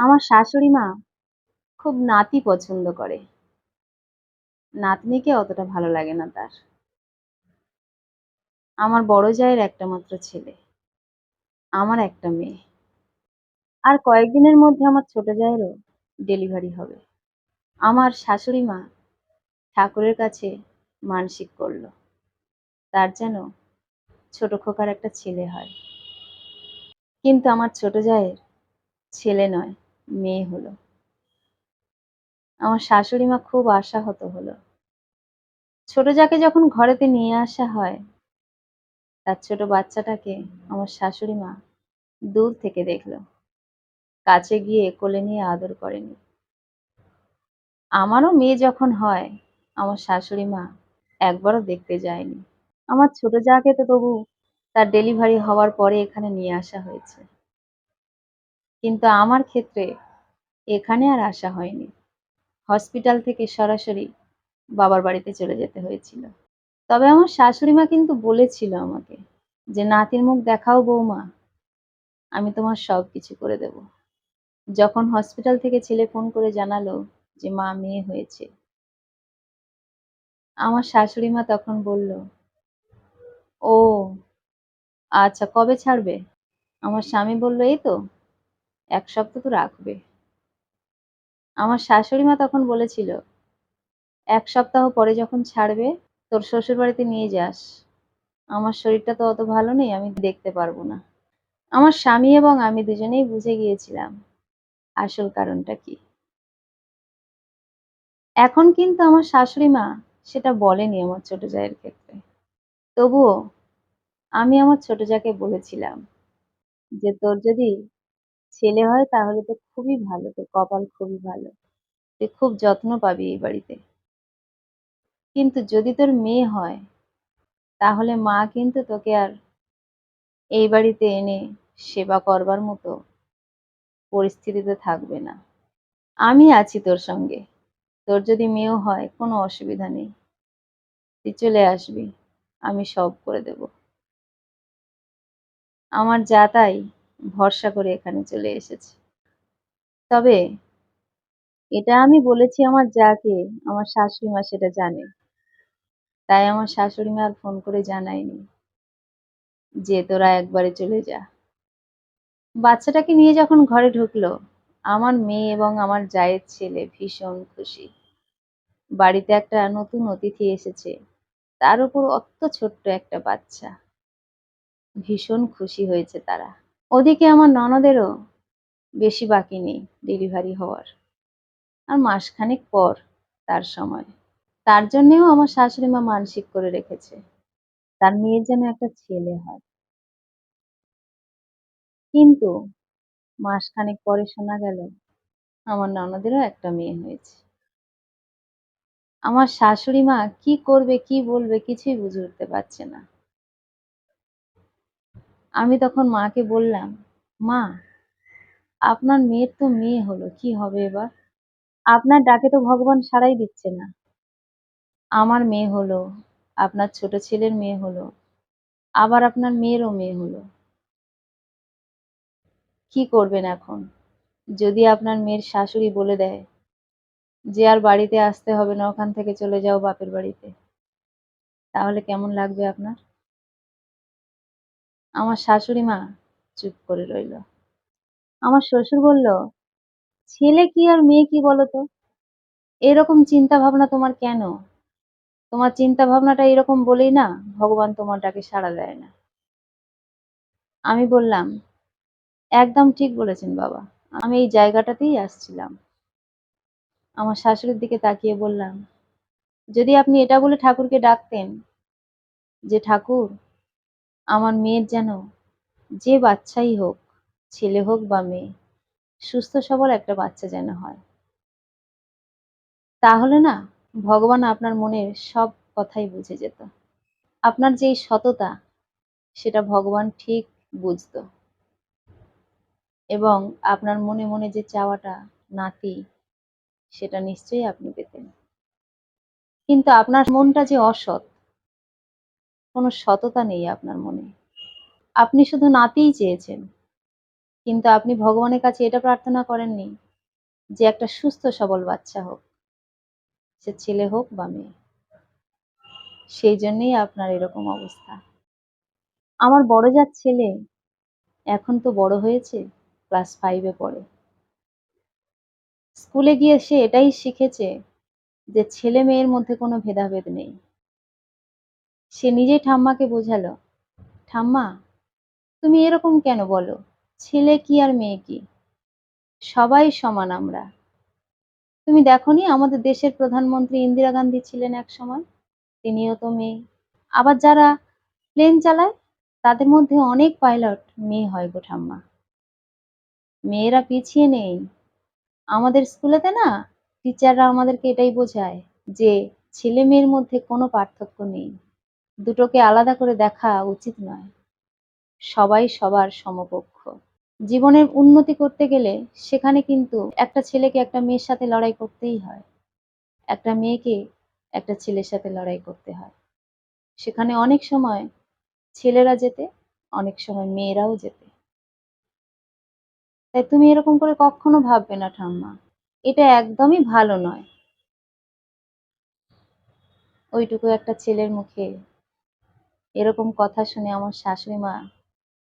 আমার শাশুড়ি মা খুব নাতি পছন্দ করে। নাতনিকে অতটা ভালো লাগে না তার। আমার বড় জায়ের একটা মাত্র ছেলে। আমার একটা মেয়ে। আর কয়েকদিনের মধ্যে আমার ছোট জায়েরও ডেলিভারি হবে। আমার শাশুড়ি মা ঠাকুরের কাছে মানসিক করল। তার যেন ছোট খোকার একটা ছেলে হয়। কিন্তু আমার ছোট জায়ের ছেলে নয়। মেয়ে হলো। আমার শাশুড়ি মা খুব আশাহত হলো। ছোট যাকে যখন ঘরেতে নিয়ে আসা হয়, তার ছোট বাচ্চাটাকে আমার শাশুড়ি মা দূর থেকে দেখল। কাছে গিয়ে কোলে নিয়ে আদর করেনি। আমারও মেয়ে যখন হয়, আমার শাশুড়ি মা একবারও দেখতে যায়নি। আমার ছোট যাকে তো তবু তার ডেলিভারি হওয়ার পরে এখানে নিয়ে আসা হয়েছে। কিন্তু আমার ক্ষেত্রে এখানে আর আসা হয়নি। হসপিটাল থেকে সরাসরি বাবার বাড়িতে চলে যেতে হয়েছিল। তবে আমার শাশুড়ি মা কিন্তু বলেছিল আমাকে যে, নাতির মুখ দেখাও বৌমা, আমি তোমার সব কিছু করে দেব। যখন হসপিটাল থেকে ছেলে ফোন করে জানালো যে, মা মেয়ে হয়েছে। আমার শাশুড়ি মা তখন বলল, ও আচ্ছা কবে ছাড়বে? আমার স্বামী বলল, এই তো এক সপ্তাহ তো রাখবে। আমার শাশুড়ি মা তখন বলেছিল, এক সপ্তাহ পরে যখন ছাড়বে, তোর শ্বশুর বাড়িতে নিয়ে যাস। আমার শরীরটা তো অত ভালো নেই, আমি দেখতে পারব না। আমার স্বামী এবং আমি দুজনেই বুঝে গিয়েছিলাম আসল কারণটা কি। এখন কিন্তু আমার শাশুড়ি মা সেটা বলেনি আমার ছোট জায়ের ক্ষেত্রে। তবুও আমি আমার ছোট জাকে বলেছিলাম যে, তোর যদি ছেলে হয় তাহলে তো খুবই ভালো, তোর কপাল খুবই ভালো। তুই খুব যত্ন পাবি এই বাড়িতে। কিন্তু যদি তোর মেয়ে হয়, তাহলে মা কিন্তু তোকে আর এই বাড়িতে এনে সেবা করবার মতো পরিস্থিতিতে থাকবে না। আমি আছি তোর সঙ্গে। তোর যদি মেয়েও হয়, কোনো অসুবিধা নেই। তুই চলে আসবি, আমি সব করে দেব। আমার যা তাই ভরসা করে এখানে চলে এসেছে। তবে এটা আমি বলেছি আমার যাকে, আমার শাশুড়ি মা সেটা জানে। তাই আমার শাশুড়ি মা আর ফোন করে জানায়নি যে তোরা একবারে চলে যা। বাচ্চাটাকে নিয়ে যখন ঘরে ঢুকলো, আমার মেয়ে এবং আমার জায়ের ছেলে ভীষণ খুশি। বাড়িতে একটা নতুন অতিথি এসেছে, তার উপর অত ছোট্ট একটা বাচ্চা। ভীষণ খুশি হয়েছে তারা। ওদিকে আমার ননদেরও বেশি বাকি নেই ডেলিভারি হওয়ার। আর মাসখানেক পর তার সময়। তার জন্যেও আমার শাশুড়ি মা মানসিক করে রেখেছে। তার মেয়ের যেন একটা ছেলে হয়। কিন্তু মাসখানেক পরে শোনা গেল, আমার ননদেরও একটা মেয়ে হয়েছে। আমার শাশুড়ি মা কি করবে, কি বলবে কিছুই বুঝে উঠতে পারছে না। আমি তখন মাকে বললাম, মা, আপনার মেয়ের তো মেয়ে হলো, কি হবে এবার? আপনার ডাকে তো ভগবান সাড়াই দিচ্ছে না। আমার মেয়ে হলো, আপনার ছোট ছেলের মেয়ে হলো, আবার আপনার মেয়েরও মেয়ে হলো। কি করবেন এখন? যদি আপনার মেয়ের শাশুড়ি বলে দেয় যে আর বাড়িতে আসতে হবে না, ওখান থেকে চলে যাও বাপের বাড়িতে, তাহলে কেমন লাগবে আপনার? আমার শাশুড়ি মা চুপ করে রইল। আমার শ্বশুর বলল, ছেলে কি আর মেয়ে কি বলতো? এরকম চিন্তা ভাবনা তোমার কেন? তোমার চিন্তা ভাবনাটা এরকম বলেই না ভগবান তোমার ডাকে সাড়া দেয় না। আমি বললাম, একদম ঠিক বলেছেন বাবা, আমি এই জায়গাটাতেই আসছিলাম। আমার শাশুড়ির দিকে তাকিয়ে বললাম, যদি আপনি এটা বলে ঠাকুরকে ডাকতেন যে, ঠাকুর আমার মেয়ের যেন যে বাচ্চাই হোক, ছেলে হোক বা মেয়ে, সুস্থ সবল একটা বাচ্চা যেন হয়। তাহলে না, ভগবান আপনার মনের সব কথাই বুঝে যেত। আপনার যে সততা, সেটা ভগবান ঠিক বুঝত। এবং আপনার মনে মনে যে চাওয়াটা নাতি, সেটা নিশ্চয়ই আপনি পেতেন। কিন্তু আপনার মনটা যে অসৎ কোনো সততা নেই আপনার মনে। আপনি শুধু নাতেই চেয়েছেন, কিন্তু আপনি ভগবানের কাছে এটা প্রার্থনা করেননি যে একটা সুস্থ, সবল বাচ্চা হোক, সে ছেলে হোক বা মেয়ে। সেই জন্যেই আপনার এরকম অবস্থা। আমার বড় যার ছেলে এখন তো বড় হয়েছে, ক্লাস ফাইভে পড়ে। স্কুলে গিয়ে সে এটাই শিখেছে যে ছেলে মেয়ের মধ্যে কোনো ভেদাভেদ নেই। সে নিজেই ঠাম্মাকে বোঝালো। ঠাম্মা, তুমি এরকম কেন বলো? ছেলে কি আর মেয়ে কি? সবাই সমান আমরা। তুমি দেখনি আমাদের দেশের প্রধানমন্ত্রী ইন্দিরা গান্ধী ছিলেন এক সময়? তিনিও তো মেয়ে। আবার যারা প্লেন চালায়, তাদের মধ্যে অনেক পাইলট মেয়ে হয় গো ঠাম্মা। মেয়েরা পিছিয়ে নেই। আমাদের স্কুলেতে না, টিচাররা আমাদেরকে এটাই বোঝায় যে ছেলে মেয়ের মধ্যে কোনো পার্থক্য নেই। দুটোকে আলাদা করে দেখা উচিত নয়। সবাই সবার সমকক্ষ। জীবনের উন্নতি করতে গেলে সেখানে কিন্তু একটা ছেলেকে একটা মেয়ের সাথে লড়াই করতেই হয়। একটা মেয়েকে একটা ছেলের সাথে লড়াই করতে হয়। সেখানে অনেক সময় ছেলেরা যেতে, অনেক সময় মেয়েরাও যেতে। তাই তুমি এরকম করে কখনো ভাববে না, ঠাম্মা। এটা একদমই ভালো নয়। ওইটুকু একটা ছেলের মুখে এরকম কথা শুনে আমার শাশুড়ি মা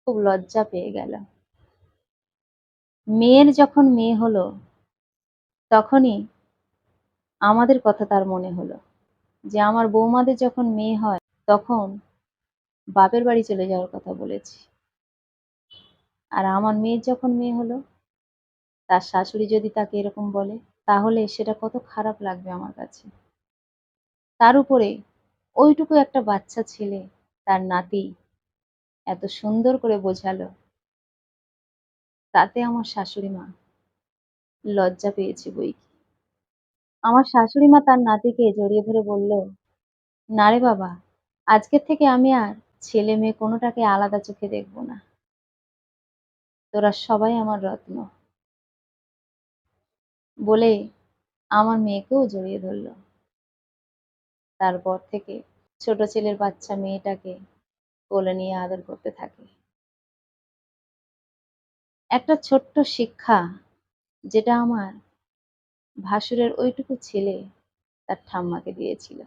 খুব লজ্জা পেয়ে গেল। মেয়ের যখন মেয়ে হলো, তখনই আমাদের কথা তার মনে হলো যে, আমার বৌমাদের যখন মেয়ে হয়, তখন বাপের বাড়ি চলে যাওয়ার কথা বলেছি। আর আমার মেয়ের যখন মেয়ে হলো, তার শাশুড়ি যদি তাকে এরকম বলে, তাহলে সেটা কত খারাপ লাগবে আমার কাছে। তার উপরে ওইটুকু একটা বাচ্চা ছেলে তার নাতি এত সুন্দর করে বোঝালো। তাতে আমার শাশুড়ি মা লজ্জা পেয়েছে বই কি। আমার শাশুড়ি মা তার নাতিকে জড়িয়ে ধরে বলল, না রে বাবা, আজকের থেকে আমি আর ছেলে মেয়ে কোনোটাকে আলাদা চোখে দেখব না। তোরা সবাই আমার রত্ন। বলে আমার মেয়েকেও জড়িয়ে ধরল। তারপর থেকে ছোট ছেলের বাচ্চা মেয়েটাকে কোলে নিয়ে আদর করতে থাকে। একটা ছোট্ট শিক্ষা যেটা আমার ভাসুরের ওইটুকু ছেলে তার ঠাম্মাকে দিয়েছিল।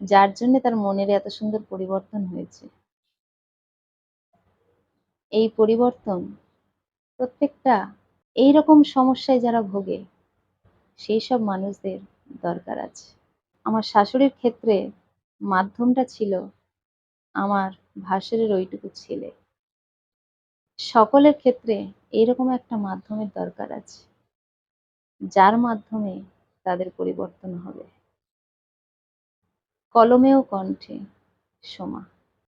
যার জন্য তার মনের এত সুন্দর পরিবর্তন হয়েছে। এই পরিবর্তন প্রত্যেকটা এই রকম সমস্যায় যারা ভোগে, সেই সব মানুষদের দরকার আছে। আমার শাশুড়ির ক্ষেত্রে মাধ্যমটা ছিল আমার ভাসুরের ওইটুকু ছেলে। সকলের ক্ষেত্রে এরকম একটা মাধ্যমের দরকার আছে, যার মাধ্যমে তাদের পরিবর্তন হবে। কলমেও কণ্ঠে সোমা।